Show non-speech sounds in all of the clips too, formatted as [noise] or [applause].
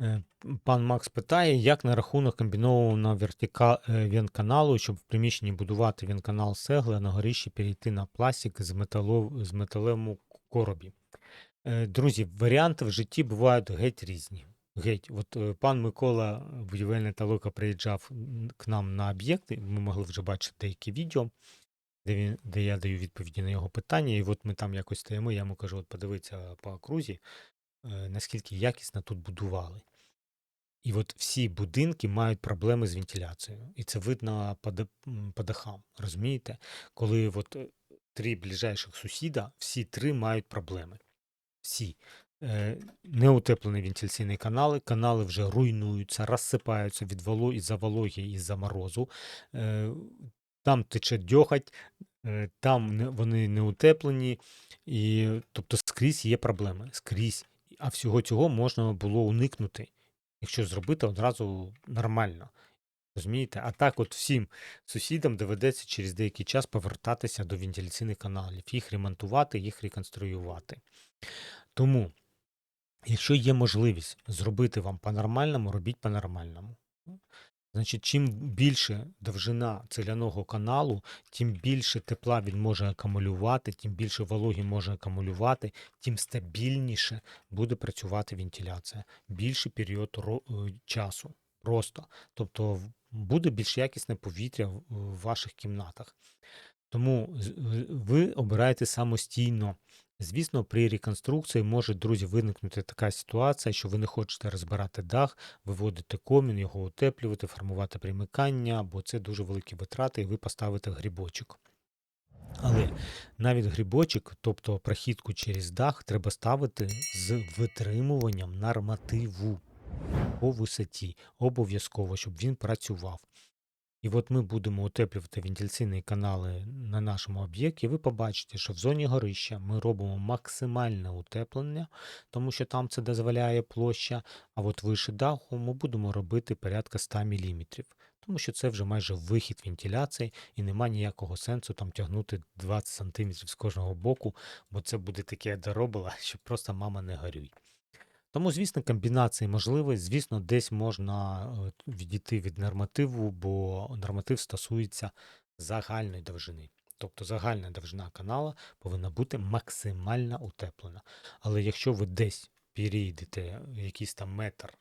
Е, Пан Макс питає, як на рахунок комбінованого вертика е, вентканалу, щоб в приміщенні будувати вентканал з цегли, а на горищі перейти на пластик з, металов... з металевому коробі. Е, Друзі, варіанти в житті бувають геть різні. Геть, от пан Микола, будівельний талока, приїжджав к нам на об'єкти. Ми могли вже бачити деякі відео, де він, де я даю відповіді на його питання. І от ми там якось стоїмо. Я йому кажу: от подивіться по окрузі, наскільки якісно тут будували. І от всі будинки мають проблеми з вентиляцією. І це видно по, дахам. Розумієте? Коли от е, три ближайших сусіда, всі три мають проблеми. Всі. Е, неутеплені вентиляційні канали, канали вже руйнуються, розсипаються від воло із-за вологи, із-за морозу. Е, там тече дьоготь, е, там вони не утеплені, і, тобто скрізь є проблеми. Скрізь. А всього цього можна було уникнути, якщо зробити одразу нормально. Розумієте? А так, от всім сусідам доведеться через деякий час повертатися до вентиляційних каналів, їх ремонтувати, їх реконструювати. Тому, якщо є можливість зробити вам по-нормальному, робіть по-нормальному. Значить, чим більше довжина ціляного каналу, тим більше тепла він може акумулювати, тим більше вологі може акумулювати, тим стабільніше буде працювати вентиляція. Більший період е, часу. Просто. Тобто буде більш якісне повітря в в ваших кімнатах. Тому ви обираєте самостійно. Звісно, при реконструкції може, друзі, виникнути така ситуація, що ви не хочете розбирати дах, виводити комін, його утеплювати, формувати примикання, бо це дуже великі витрати, і ви поставите грибочок. Але навіть грибочок, тобто прохідку через дах, треба ставити з витримуванням нормативу по висоті. Обов'язково, щоб він працював. І от ми будемо утеплювати вентиляційні канали на нашому об'єкті. Ви побачите, що в зоні горища ми робимо максимальне утеплення, тому що там це дозволяє площа. А от вище даху ми будемо робити порядка 100 мм, тому що це вже майже вихід вентиляції і нема ніякого сенсу там тягнути 20 см з кожного боку, бо це буде таке доробила, [laughs] що просто мама не горюй. Тому, звісно, комбінації можливі. Звісно, десь можна е, відійти від нормативу, бо норматив стосується загальної довжини. Тобто загальна довжина канала повинна бути максимально утеплена. Але якщо ви десь перейдете якийсь там метр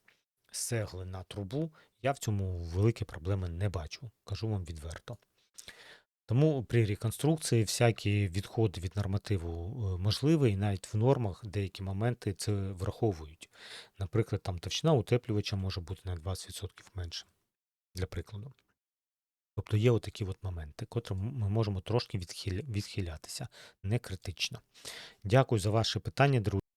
з цегли на трубу, я в цьому великі проблеми не бачу. Кажу вам відверто. Тому при реконструкції всякі відходи від нормативу е, можливі, і навіть в нормах деякі моменти це враховують. Наприклад, там товщина утеплювача може бути на 20% менше, для прикладу. Тобто є отакі от моменти, котрі ми можемо трошки відхилятися, не критично. Дякую за ваші питання, друзі.